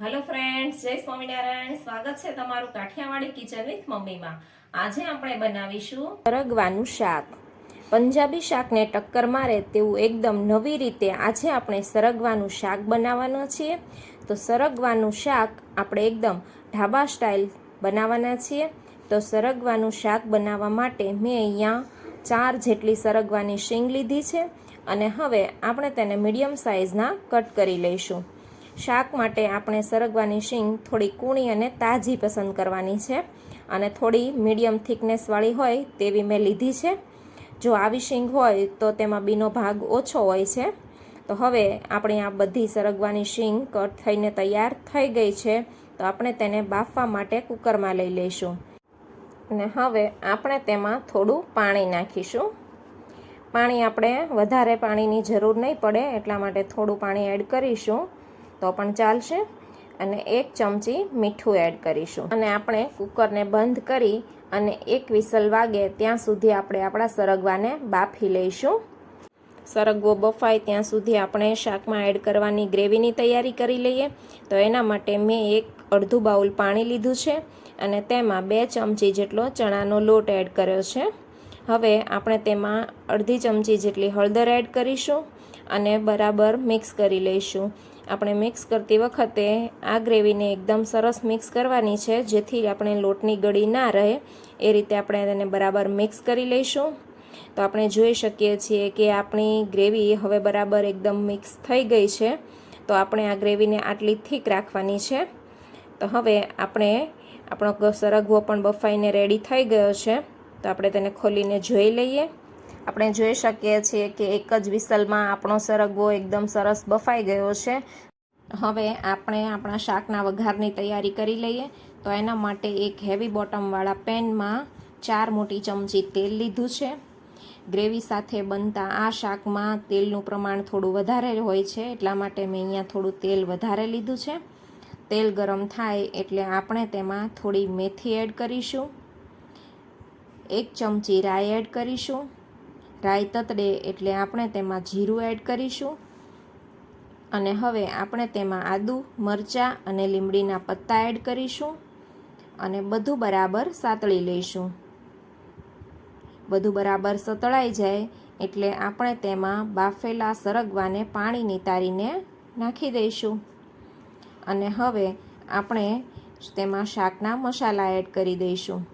Hello friends જય સ્વામિનારાયણ. સ્વાગત છે તમારું કાઠિયાવાડી કિચન વિથ મમ્મીમાં. આજે આપણે બનાવીશું સરગવાનું શાક. પંજાબી શાકને ટક્કર મારે તેવું એકદમ નવી રીતે આજે આપણે સરગવાનું શાક બનાવવાના છીએ. તો સરગવાનું શાક આપણે એકદમ ઢાબા સ્ટાઇલ બનાવવાના છીએ. તો સરગવાનું શાક બનાવવા માટે મેં અહીંયા ચાર જેટલી સરગવાની શીંગ લીધી છે. અને હવે આપણે તેને મીડિયમ સાઇઝના કટ કરી લઈશું. શાક માટે આપણે સરગવાની શીંગ થોડી કૂણી અને તાજી પસંદ કરવાની છે. અને થોડી મીડિયમ થિકનેસવાળી હોય તેવી મેં લીધી છે. જો આવી શીંગ હોય તો તેમાં બીનો ભાગ ઓછો હોય છે. તો હવે આપણે આ બધી સરગવાની શીંગ કટ થઈને તૈયાર થઈ ગઈ છે. તો આપણે તેને બાફવા માટે કુકરમાં લઈ લઈશું. અને હવે આપણે તેમાં થોડું પાણી નાખીશું. પાણી આપણે વધારે પાણીની જરૂર નહીં પડે, એટલા માટે થોડું પાણી એડ કરીશું. તો પણ ચાલશે. અને એક ચમચી મીઠું એડ કરીશું. અને આપણે કુકરને બંધ કરી અને એક વિસલ વાગે ત્યાં સુધી આપણે આપણા સરગવાને બાફી લઈશું. સરગવો બફાય ત્યાં સુધી આપણે શાકમાં એડ કરવાની ગ્રેવીની તૈયારી કરી લઈએ. તો એના માટે મેં એક અડધું બાઉલ પાણી લીધું છે અને તેમાં બે ચમચી જેટલો ચણાનો લોટ એડ કર્યો છે. હવે આપણે તેમાં અડધી ચમચી જેટલી હળદર એડ કરીશું અને બરાબર મિક્સ કરી લઈશું. આપણે મિક્સ કરતી વખતે આ ગ્રેવીને એકદમ સરસ મિક્સ કરવાની છે, જેથી આપણે લોટની ગળી ના રહે. એ રીતે આપણે તેને બરાબર મિક્સ કરી લઈશું. તો આપણે જોઈ શકીએ છીએ કે આપણી ગ્રેવી હવે બરાબર એકદમ મિક્સ થઈ ગઈ છે. તો આપણે આ ગ્રેવીને આટલી થીક રાખવાની છે. તો હવે આપણે આપણો સરગવો પણ બફાઈને રેડી થઈ ગયો છે. તો આપણે તેને ખોલીને જોઈ લઈએ. આપણે જોઈ શકીએ છીએ કે એક જ વિસલમાં આપણો સરગવો એકદમ સરસ બફાઈ ગયો છે. હવે આપણે આપણા શાકના વઘારની તૈયારી કરી લઈએ. તો એના માટે એક હેવી બોટમવાળા પેનમાં ચાર મોટી ચમચી તેલ લીધું છે. ગ્રેવી સાથે બનતા આ શાકમાં તેલનું પ્રમાણ થોડું વધારે હોય છે, એટલા માટે મેં અહીંયા થોડું તેલ વધારે લીધું છે. તેલ ગરમ થાય એટલે આપણે તેમાં થોડી મેથી એડ કરીશું. એક ચમચી રાઈ એડ કરીશું. રાઈ તતડે એટલે આપણે તેમાં જીરું એડ કરીશું. અને હવે આપણે તેમાં આદુ, મરચાં અને લીમડીના પત્તા એડ કરીશું. અને બધું બરાબર સાતળી લઈશું. બધું બરાબર સતળાઈ જાય એટલે આપણે તેમાં બાફેલા સરગવાને પાણી નિતારીને નાખી દઈશું. અને હવે આપણે તેમાં શાકના મસાલા એડ કરી દઈશું.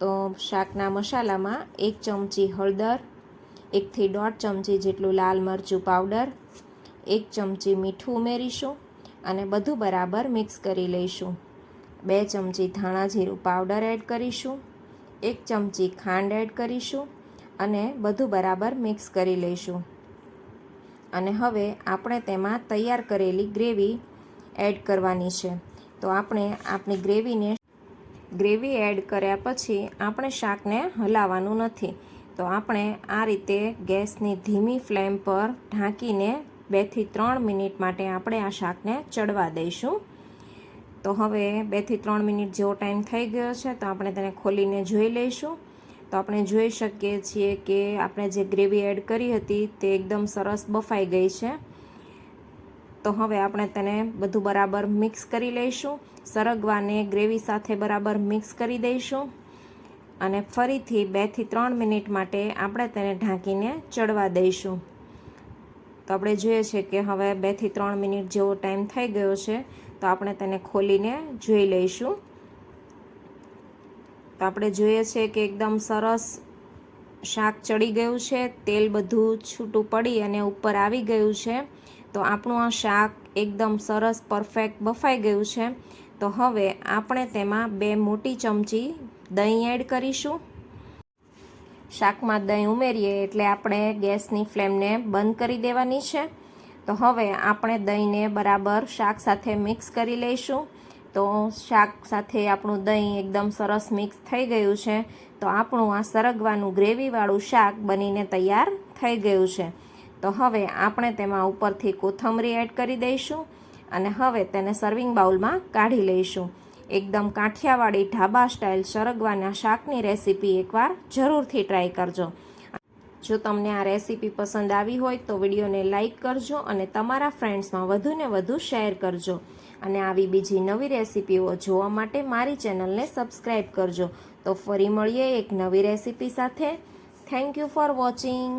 તો શાકના મસાલામાં એક ચમચી હળદર એકથી દોઢ ચમચી જેટલું લાલ મરચું પાવડર, એક ચમચી મીઠું ઉમેરીશું અને બધું બરાબર મિક્સ કરી લઈશું. બે ચમચી ધાણા જીરું પાવડર એડ કરીશું, એક ચમચી ખાંડ એડ કરીશું અને બધું બરાબર મિક્સ કરી લઈશું. અને હવે આપણે તેમાં તૈયાર કરેલી ગ્રેવી એડ કરવાની છે. તો આપણે આપણી ગ્રેવીને, ગ્રેવી એડ કર્યા પછી આપણે શાકને હલાવવાનું નથી. તો આપણે આ રીતે ગેસની ધીમી ફ્લેમ પર ઢાંકીને બેથી ત્રણ મિનિટ માટે આપણે આ શાકને ચડવા દઈશું. તો હવે બેથી ત્રણ મિનિટ જેવો ટાઈમ થઈ ગયો છે તો આપણે તેને ખોલીને જોઈ લઈશું. તો આપણે જોઈ શકીએ છીએ કે આપણે જે ગ્રેવી એડ કરી હતી તે એકદમ સરસ બફાઈ ગઈ છે. તો હવે આપણે તેને બધું બરાબર મિક્સ કરી લઈશું. સરગવાને ગ્રેવી સાથે બરાબર મિક્સ કરી દઈશું. અને ફરીથી બેથી ત્રણ મિનિટ માટે આપણે તેને ઢાંકીને ચડવા દઈશું. તો આપણે જોઈએ છે કે હવે બેથી ત્રણ મિનિટ જેવો ટાઈમ થઈ ગયો છે, તો આપણે તેને ખોલીને જોઈ લઈશું. તો આપણે જોઈએ છે કે એકદમ સરસ શાક ચડી ગયું છે, તેલ બધું છૂટું પડી અને ઉપર આવી ગયું છે. તો આપણું આ શાક એકદમ સરસ, પરફેક્ટ બફાઈ ગયું છે. તો હવે આપણે તેમાં બે મોટી ચમચી દહીં એડ કરીશું. શાકમાં દહીં ઉમેરીએ એટલે આપણે ગેસની ફ્લેમને બંધ કરી દેવાની છે. તો હવે આપણે દહીંને બરાબર શાક સાથે મિક્સ કરી લઈશું. તો શાક સાથે આપણું દહીં એકદમ સરસ મિક્સ થઈ ગયું છે. તો આપણું આ સરગવાનું ગ્રેવીવાળું શાક બનીને તૈયાર થઈ ગયું છે. તો હવે આપણે તેમાં ઉપરથી કોથમરી એડ કરી દઈશું અને હવે તેને સર્વિંગ બાઉલમાં કાઢી લઈશું. એકદમ કાઠિયાવાડી ઢાબા સ્ટાઇલ સરગવાના શાકની રેસીપી એકવાર જરૂરથી ટ્રાય કરજો. જો તમને આ રેસીપી પસંદ આવી હોય તો વિડીયોને લાઇક કરજો અને તમારા ફ્રેન્ડ્સમાં વધુને વધુ શેર કરજો. અને આવી બીજી નવી રેસીપીઓ જોવા માટે મારી ચેનલને સબસ્ક્રાઈબ કરજો. તો ફરી મળીએ એક નવી રેસીપી સાથે. Thank you for watching